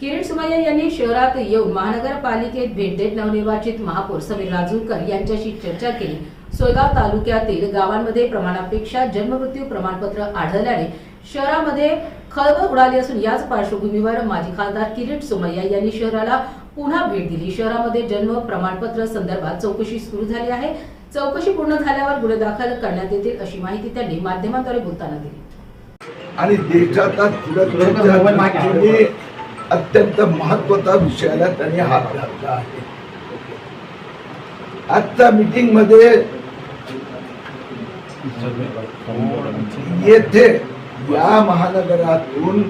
किरीट सुमय्या यांनी शहरात येऊन महानगरपालिकेत भेट देत नवनिर्वाचित महापौर समीर राजूरकर यांच्याशी चर्चा केली. सोयगाव तालुक्यातील गावांमध्ये प्रमाणापेक्षा जन्ममृत्यू प्रमाणपत्र आढळल्याने शहरामध्ये खळबळ उडाली असून याच पार्श्वभूमीवर माजी खासदार किरीट सोमय्या यांनी शहराला पुन्हा भेट दिली. शहरामध्ये जन्म प्रमाणपत्र संदर्भात चौकशी सुरू झाली आहे. चौकशी पूर्ण झाल्यावर गुन्हे दाखल करण्यात येतील अशी माहिती त्यांनी माध्यमांद्वारे बोलताना दिली. आणि देशाचा दृष्टीने अत्यंत महत्त्वाचा विषयाला त्यांनी हात घातला आहे. आजच्या मीटिंगमध्ये येथे या महानगरातून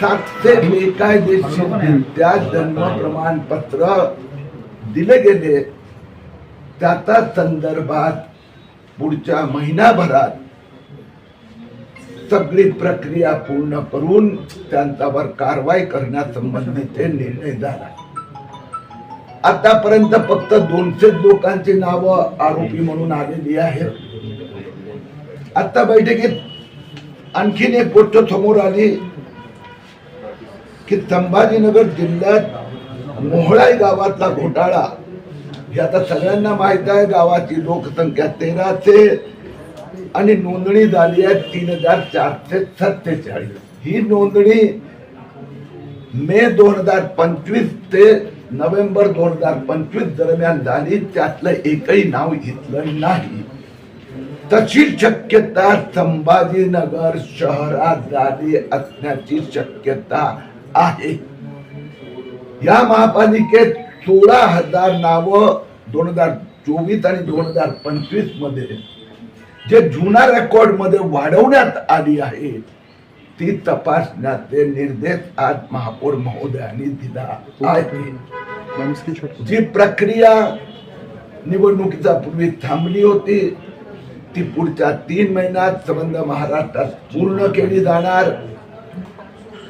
सातशे बेकायदेशीररित्या जन्म प्रमाणपत्र दिले गेले. त्याचा संदर्भात पुढच्या महिनाभरात सगळी प्रक्रिया पूर्ण करून त्यांच्यावर कारवाई करण्यासंबंधी ते निर्णय झाला. आतापर्यंत फक्त दोनशे लोकांची नावं आरोपी म्हणून आलेली आहेत. आता बैठकीत आणखीन एक गोष्ट समोर आली की संभाजीनगर जिल्ह्यात मोहळाई गावातला घोटाळा. हे आता सगळ्यांना माहीत आहे गावाची लोकसंख्या तेराशे आणि नोंदणी झाली आहे तीन हजार चारशे सत्तेचाळीस. ही नोंदणी मे दोन हजार पंचवीस ते नोव्हेंबर दोन हजार पंचवीस दरम्यान झाली. त्यातलं एकही नाव घेतलं नाही. तशी शक्यता संभाजीनगर शहरात झाली असण्याची शक्यता आहे. या महापालिकेत सोळा हजार नावं दोन हजार चोवीस आणि दोन हजार पंचवीसमध्ये जे जुना रेकॉर्डमध्ये वाढवण्यात आली आहे ती तपासण्याचे निर्देश आज महापौर महोदयांनी दिला आहे. जी प्रक्रिया निवडणुकीचा पूर्वी थांबली होती ती पुढच्या तीन महिन्यात संबंध महाराष्ट्रात पूर्ण केली जाणार.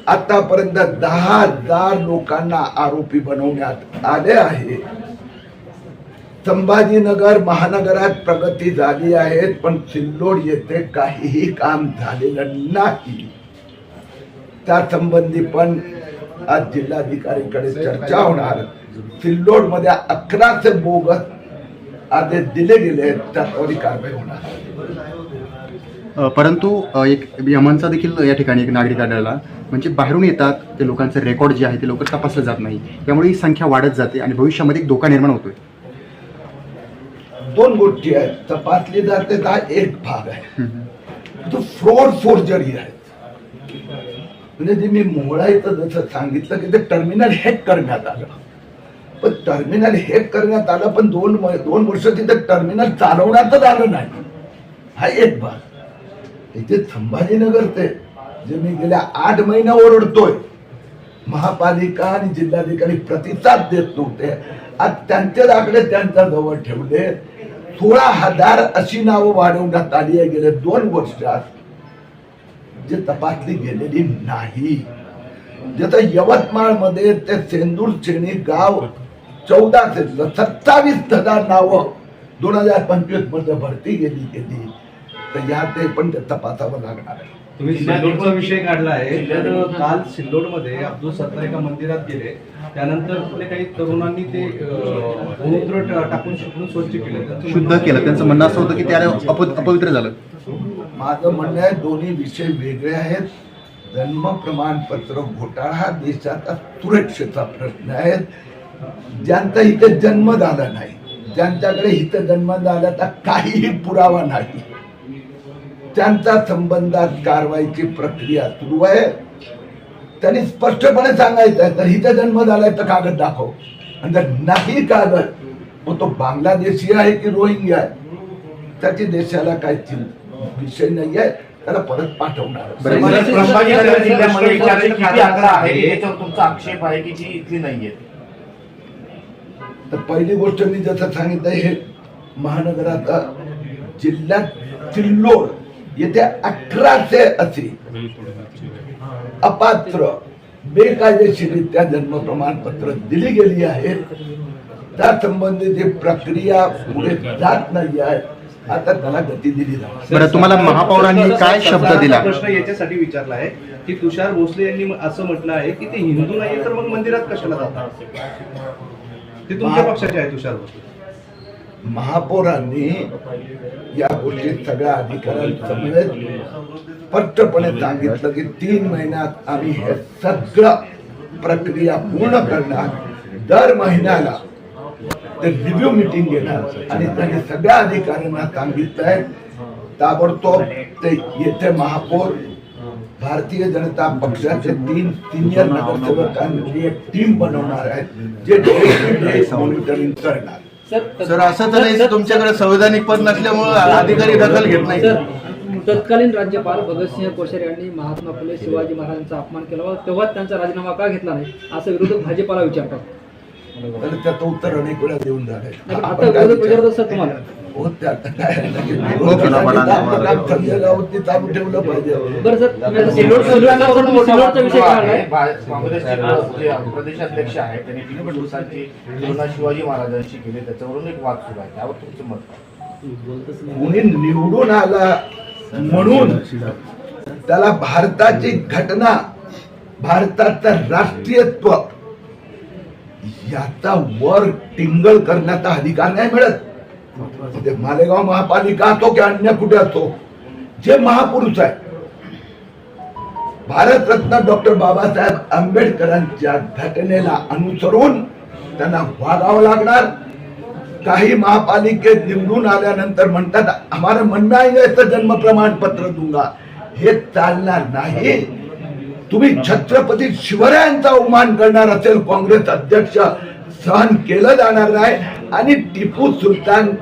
आतापर्यंत दहा हजार लोकांना आरोपी बनवण्यात आले आहे. संभाजीनगर महानगरात प्रगती झाली आहे पण सिल्लोड येथे काहीही काम झालेलं नाही. त्या संबंधी पण आज जिल्हाधिकारीकडे चर्चा होणार. सिल्लोडमध्ये अकराशे बोगस आदेश दिले गेले आहेत त्याच्यावर कारवाई होणार. परंतु एक यमनचा देखील या ठिकाणी एक नागरिक आढळला. म्हणजे बाहेरून येतात ते लोकांचं रेकॉर्ड जे आहे ते लवकर तपासलं जात नाही. त्यामुळे ही संख्या वाढत जाते आणि भविष्यामध्ये एक धोका निर्माण होतोय. दोन गोष्टी आहेत. तपासली जाते हा एक भाग आहे. तो फ्रॉड फोर्जरी आहे. म्हणजे जे मी मोहळाईचं जसं सांगितलं की ते टर्मिनल हॅक करण्यात आलं. पण टर्मिनल हॅक करण्यात आलं पण दोन दोन वर्ष तिथे टर्मिनल चालवण्यातच आलं नाही. हा एक भाग. इथे संभाजीनगर ते जे मी गेल्या आठ महिन्या ओरडतोय. महापालिका आणि जिल्हाधिकारी प्रतिसाद देत नव्हते. आज त्यांचे दाखले त्यांच्या जवळ ठेवले. सोळा हजार अशी नावं वाढवण्यात आली आहे. गेल्या दोन वर्षात जे तपासली गेलेली नाही. जसं यवतमाळमध्ये ते सेंदूर श्रेणी गाव चौदा ते सत्तावीस हजार नावं दोन हजार पंचवीसमध्ये भरती गेली गेली. तर या ते पण ते तपासावं लागणार आहे. तुम्ही सिल्लोडचा विषय काढला आहे तर काल सिल्लोडमध्ये अब्दुल सत्तार एका मंदिरात गेले. त्यानंतर तिथले काही तरुणांनी ते गोमूत्र टाकून शिकून स्वच्छ केलं. शुद्ध केलं. त्यांचं म्हणणं असं होतं की त्याला अप अपवित्र झालं. माझं म्हणणं आहे दोन्ही विषय वेगळे आहेत. जन्म प्रमाणपत्र घोटाळा हा देशाचा सुरक्षेचा प्रश्न आहे. ज्यांचा इथे जन्म झाला नाही ज्यांच्याकडे इथे जन्म झाल्याचा काहीही पुरावा नाही. त्यांच्या संबंधात कारवाईची प्रक्रिया सुरू आहे. त्यांनी स्पष्टपणे सांगायचं आहे तर इथे जन्म झालाय तर कागद दाखव. आणि जर नाही कागद मग तो बांगलादेशी आहे की रोहिंग्या आहे? त्याची देशाला काय विषय नाही आहे. त्याला परत पाठवणार. तर पहिली गोष्ट मी जसं सांगितलं हे महानगराचा जिल्ह्यात सिल्लोड येथे अठराशे असे. अपात्र बेकायदेशीरित्या जन्म प्रमाणपत्र दिली गेली आहेत त्या संबंधीची प्रक्रिया पुढे जात नाही आहे आता त्याला गती दिली बरं तुम्हाला महापौरांनी काय शब्द दिला? प्रश्न याच्यासाठी विचारला आहे की तुषार भोसले यांनी असं म्हटलं आहे की ते हिंदू नाहीये तर मग मंदिरात कशाला जातात? ते तुमच्या पक्षाचे आहे तुषार भोसले. महापौरांनी या गोष्टी सगळ्या अधिकाऱ्यांसमवेत स्पष्टपणे सांगितलं की तीन महिन्यात आम्ही हे सगळं प्रक्रिया पूर्ण करणार. दर महिन्याला ते रिव्ह्यू मिटिंग घेणार. आणि त्यांनी सगळ्या अधिकाऱ्यांना सांगितलंय ताबडतोब ते येथे महापौर भारतीय जनता पक्षाचे तीन सिनियर नगरसेवकांची एक टीम बनवणार आहेत जे मॉनिटरिंग करणार. सर असं तर नाही तुमच्याकडे संविधानिक पद नसल्यामुळे अधिकारी दखल घेत नाही. सर तत्कालीन राज्यपाल भगतसिंह कोश्यारी यांनी महात्मा फुले शिवाजी महाराजांचा अपमान केला होता. तेव्हा त्यांचा राजीनामा का घेतला नाही? असं विरोधक भाजपाला विचारतात. त्याचं उत्तर अनेक वेळा देऊन नाही, आता विरोधक विचारतात सर तुम्हाला. हो, आहे चालू ठेवलं पाहिजे. प्रदेशाध्यक्ष आहेत त्यांनी टिपू सुलतानची तुलना शिवाजी महाराजांशी केली त्याच्यावरून एक वाद सुरू आहे. त्यावर तुमचं मत? कुणी निवडून आला म्हणून त्याला भारताची घटना भारताचं राष्ट्रीयत्व याचा वर टिंगल करण्याचा अधिकार नाही मिळत. ते मालेगाव महापालिका असतो की अन्य कुठे असतो? जे महापुरुष आहे. भारतरत्न डॉक्टर बाबासाहेब आंबेडकरांच्या घटनेला अनुसरून त्यांना वागावं लागणार. काही महापालिकेत निवडून आल्यानंतर म्हणतात आम्हाला म्हणणं आहे आएंगे जन्म प्रमाणपत्र दूंगा. हे चालणार नाही. तुम्ही छत्रपती शिवरायांचा अवमान करणार असेल काँग्रेस अध्यक्ष सहन केलं जाणार नाही. आणि टिपू सुलतानची